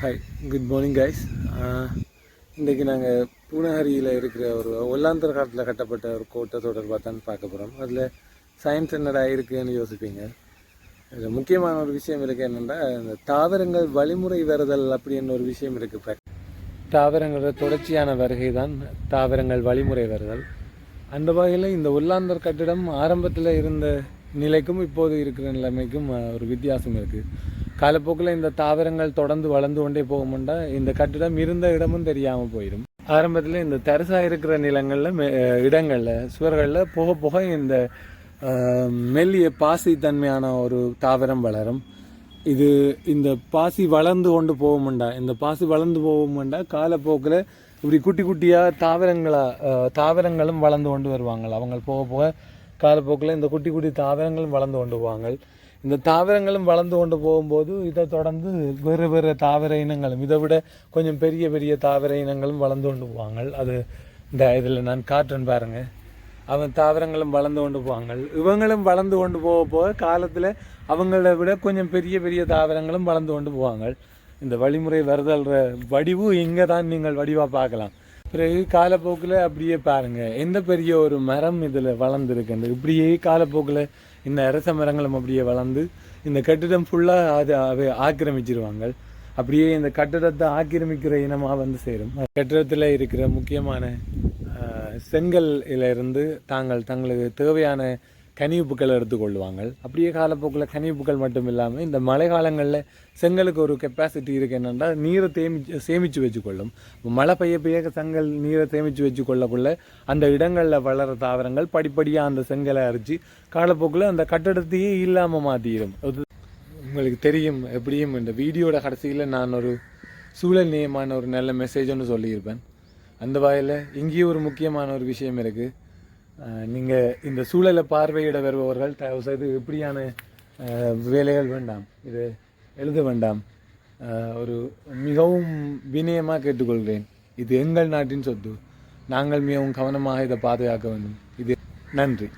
Hi good morning guys இன்றைக்கி நாங்கள் பூனஹரியில் இருக்கிற ஒரு ஒல்லாந்தர் காலத்தில் கட்டப்பட்ட ஒரு கோட்டை தொடர்பாக தான் பார்க்க போகிறோம் அதில் சயின்ஸ் என்னடா இருக்குதுன்னு யோசிப்பீங்க. இதில் முக்கியமான ஒரு விஷயம் இருக்குது என்னென்னா இந்த தாவரங்கள் வழிமுறை வருதல் அப்படின்னு ஒரு விஷயம் இருக்குது தாவரங்களோட தொடர்ச்சியான வருகை தான் தாவரங்கள் வழிமுறை வருதல். அந்த வகையில் இந்த ஒல்லாந்தர் கட்டிடம் ஆரம்பத்தில் இருந்த நிலைக்கும் இப்போது இருக்கிற நிலைமைக்கும் ஒரு வித்தியாசம் இருக்குது காலப்போக்கில் இந்த தாவரங்கள் தொடர்ந்து வளர்ந்து கொண்டே போகும்னா இந்த கட்டிடம் இருந்த இடமும் தெரியாமல் போயிடும் ஆரம்பத்தில் இந்த தரிசாக இருக்கிற நிலங்களில் இடங்களில் சுவர்களில் போக போக இந்த மெல்லிய பாசி தன்மையான ஒரு தாவரம் வளரும். இது இந்த பாசி வளர்ந்து கொண்டு போகும்டா இந்த பாசி வளர்ந்து போகும்டா காலப்போக்கில் இப்படி குட்டி குட்டியாக தாவரங்களா தாவரங்களும் வளர்ந்து கொண்டு வருவாங்க அவங்க போக போக காலப்போக்கில் இந்த குட்டி குட்டி தாவரங்களும் வளர்ந்து கொண்டு போவாங்க. இந்த தாவரங்களும் வளர்ந்து கொண்டு போகும்போது இதை தொடர்ந்து வேறு வேறு தாவர இனங்களும் இதை விட கொஞ்சம் பெரிய பெரிய தாவர இனங்களும் வளர்ந்து கொண்டு போவாங்க. அது இந்த இதில் நான் காட்டுறேன் பாருங்கள் அவன் தாவரங்களும் வளர்ந்து கொண்டு போவாங்க. இவங்களும் வளர்ந்து கொண்டு போக போக காலத்தில் அவங்கள விட கொஞ்சம் பெரிய பெரிய தாவரங்களும் வளர்ந்து கொண்டு போவாங்க. இந்த வழிமுறை வருதல்ற வடிவு இங்கே தான் நீங்கள் வடிவாக பார்க்கலாம். பிறகு காலப்போக்கில் அப்படியே பாருங்க. எந்த பெரிய ஒரு மரம் இதில் வளர்ந்துருக்குண்டு இப்படியே காலப்போக்கில் இந்த அரச மரங்களும் அப்படியே வளர்ந்து இந்த கட்டிடம் ஃபுல்லாக அது அவை ஆக்கிரமிச்சிருவாங்க. அப்படியே இந்த கட்டிடத்தை ஆக்கிரமிக்கிற இனமாக வந்து சேரும். கட்டிடத்தில் இருக்கிற முக்கியமான ஆஹ், செங்கல்ல இருந்து தாங்கள் தங்களுக்கு தேவையான கனிவுப்புக்களை எடுத்துக்கொள்வாங்க அப்படியே காலப்போக்கில் கனிவுப்புக்கள் மட்டும் இல்லாமல் இந்த மழை காலங்களில் செங்கலுக்கு ஒரு கெப்பாசிட்டி இருக்குது என்னென்னா நீரை தேமிச்சு சேமித்து வச்சுக்கொள்ளும். மழை பெய்ய பெய்ய செங்கல் நீரை சேமித்து வச்சுக்கொள்ளக்குள்ள அந்த இடங்களில் வளர தாவரங்கள் படிப்படியாக அந்த செங்கலை அரிச்சு காலப்போக்கில் அந்த கட்டடத்தையே இல்லாமல் மாற்றிடும் அது உங்களுக்கு தெரியும் எப்படியும் இந்த வீடியோட கடைசியில் நான் ஒரு சூழல் நியமான ஒரு நல்ல மெசேஜ் ஒன்று சொல்லியிருப்பேன். அந்த வகையில் இங்கேயும் ஒரு முக்கியமான ஒரு விஷயம் இருக்குது நீங்கள் இந்த சூழலை பார்வையிட வருபவர்கள் தயவு செய்து எப்படியான வேலைகள் வேண்டாம். இது எழுத வேண்டாம். ஒரு மிகவும் வினயமாக கேட்டுக்கொள்கிறேன். இது எங்கள் நாட்டின் சொத்து. நாங்கள் மிகவும் கவனமாக இதை பாதுகாக்க வேண்டும். இது நன்றி.